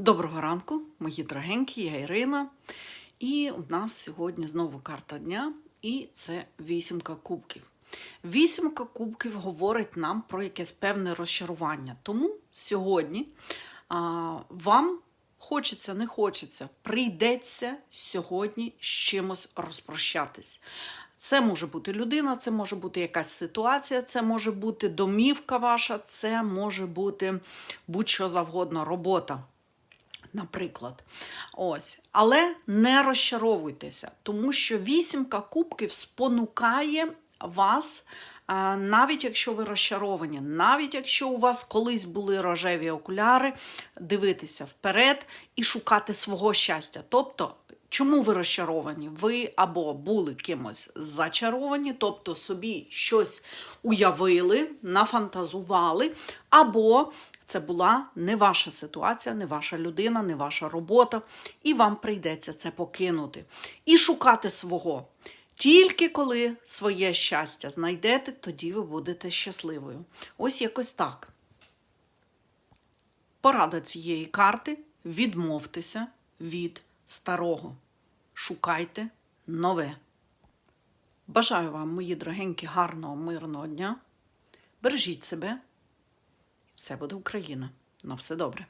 Доброго ранку, мої дорогенькі, я Ірина. І у нас сьогодні знову карта дня, і це вісімка кубків. Вісімка кубків говорить нам про якесь певне розчарування. Тому сьогодні а, вам хочеться, не хочеться, прийдеться сьогодні з чимось розпрощатись. Це може бути людина, це може бути якась ситуація, це може бути домівка ваша, це може бути будь-що завгодно, робота. Наприклад, ось, але не розчаровуйтеся, тому що вісімка кубків спонукає вас, навіть якщо ви розчаровані, навіть якщо у вас колись були рожеві окуляри, дивитися вперед і шукати свого щастя. Тобто, чому ви розчаровані? Ви або були кимось зачаровані, тобто собі щось уявили, нафантазували, або це була не ваша ситуація, не ваша людина, не ваша робота, і вам прийдеться це покинути і шукати свого. Тільки коли своє щастя знайдете, тоді ви будете щасливою. Ось якось так. Порада цієї карти відмовтеся від старого. Шукайте нове. Бажаю вам, мої дорогенькі, гарного, мирного дня. Бережіть себе. Все буде Україна. На все добре.